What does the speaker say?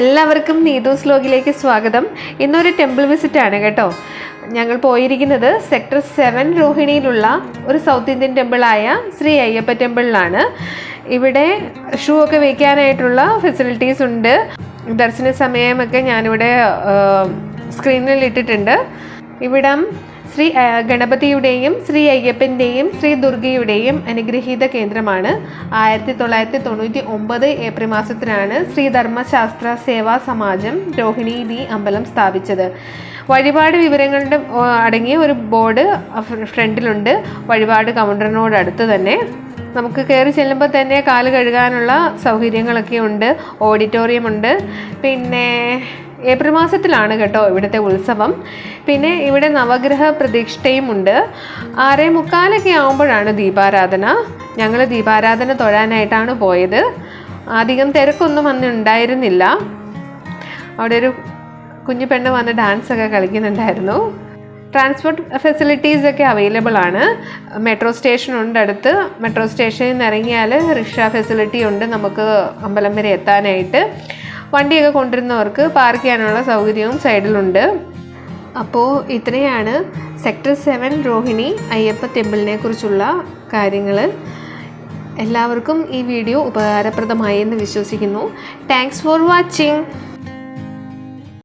എല്ലാവർക്കും നീതൂസ് ലോഗിലേക്ക് സ്വാഗതം. ഇന്നൊരു ടെമ്പിൾ വിസിറ്റ് ആണ് കേട്ടോ. ഞങ്ങൾ പോയിരിക്കുന്നത് സെക്ടർ സെവൻ രോഹിണിയിലുള്ള ഒരു സൗത്ത് ഇന്ത്യൻ ടെമ്പിളായ ശ്രീ അയ്യപ്പ ടെമ്പിളിലാണ് ഇവിടെ ഷൂ ഒക്കെ വയ്ക്കാനായിട്ടുള്ള ഫെസിലിറ്റീസ് ഉണ്ട്. ദർശന സമയമൊക്കെ ഞാനിവിടെ സ്ക്രീനിൽ ഇട്ടിട്ടുണ്ട്. ഇവിടം ശ്രീ ഗണപതിയുടെയും ശ്രീ അയ്യപ്പന്റെയും ശ്രീ ദുർഗയുടെയും അനുഗ്രഹീത കേന്ദ്രമാണ്. ആയിരത്തി തൊള്ളായിരത്തി തൊണ്ണൂറ്റി ഒമ്പത് ഏപ്രിൽ മാസത്തിലാണ് ശ്രീ ധർമ്മശാസ്ത്ര സേവാ സമാജം രോഹിണി ദി അമ്പലം സ്ഥാപിച്ചത്. വഴിപാട് വിവരങ്ങളുടെ അടങ്ങിയ ഒരു ബോർഡ് ഫ്രണ്ടിലുണ്ട്. വഴിപാട് കൗണ്ടറിനോട് അടുത്ത് തന്നെ. നമുക്ക് കയറി ചെല്ലുമ്പോൾ തന്നെ കാൽ കഴുകാനുള്ള സൗകര്യങ്ങളൊക്കെ ഉണ്ട്. ഓഡിറ്റോറിയം ഉണ്ട്. പിന്നെ ഏപ്രിൽ മാസത്തിലാണ് കേട്ടോ ഇവിടുത്തെ ഉത്സവം. പിന്നെ ഇവിടെ നവഗ്രഹ പ്രതിഷ്ഠയും ഉണ്ട്. ആറേ മുക്കാലൊക്കെ ആകുമ്പോഴാണ് ദീപാരാധന. ഞങ്ങൾ ദീപാരാധന തൊഴാനായിട്ടാണ് പോയത്. അധികം തിരക്കൊന്നും അന്ന് ഉണ്ടായിരുന്നില്ല. അവിടെ ഒരു കുഞ്ഞു പെണ്ണ് വന്ന് ഡാൻസ് ഒക്കെ കളിക്കുന്നുണ്ടായിരുന്നു. ട്രാൻസ്പോർട്ട് ഫെസിലിറ്റീസ് ഒക്കെ അവൈലബിൾ ആണ്. മെട്രോ സ്റ്റേഷൻ ഉണ്ട് അടുത്ത്. മെട്രോ സ്റ്റേഷനിൽ നിന്ന് ഇറങ്ങിയാൽ റിക്ഷ ഫെസിലിറ്റി ഉണ്ട് നമുക്ക് അമ്പലം വരെ എത്താനായിട്ട്. വണ്ടിയൊക്കെ കൊണ്ടുവരുന്നവർക്ക് പാർക്ക് ചെയ്യാനുള്ള സൗകര്യവും സൈഡിലുണ്ട്. അപ്പോൾ ഇത്രയാണ് സെക്ടർ സെവൻ രോഹിണി അയ്യപ്പ ടെമ്പിളിനെ കുറിച്ചുള്ള കാര്യങ്ങൾ എല്ലാവർക്കും ഈ വീഡിയോ ഉപകാരപ്രദമായി എന്ന് വിശ്വസിക്കുന്നു. Thanks for watching